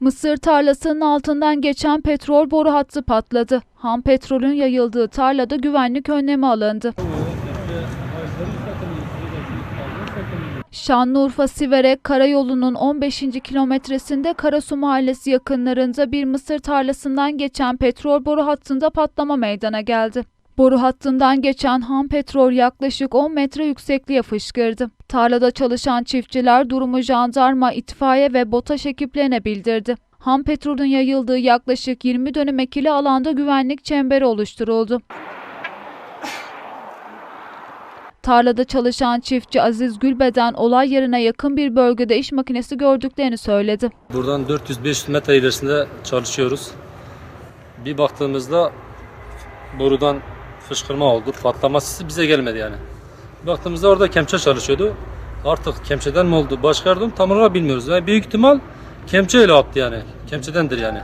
Mısır tarlasının altından geçen petrol boru hattı patladı. Ham petrolün yayıldığı tarlada güvenlik önlemi alındı. Şanlıurfa Siverek Karayolu'nun 15. kilometresinde Karasu Mahallesi yakınlarında bir mısır tarlasından geçen petrol boru hattında patlama meydana geldi. Boru hattından geçen ham petrol yaklaşık 10 metre yüksekliğe fışkırdı. Tarlada çalışan çiftçiler durumu jandarma, itfaiye ve BOTAŞ ekiplerine bildirdi. Ham petrolün yayıldığı yaklaşık 20 dönüm ekili alanda güvenlik çemberi oluşturuldu. Tarlada çalışan çiftçi Aziz Gülbeden olay yerine yakın bir bölgede iş makinesi gördüklerini söyledi. Buradan 400-500 metre ilerisinde çalışıyoruz. Bir baktığımızda borudan fışkırma oldu. Patlama sesi bize gelmedi yani. Baktığımızda orada kemçe çalışıyordu. Artık kemçeden mi oldu, başka yerden tam olarak bilmiyoruz. Yani büyük ihtimal kemçe ile attı yani. Kemçedendir yani.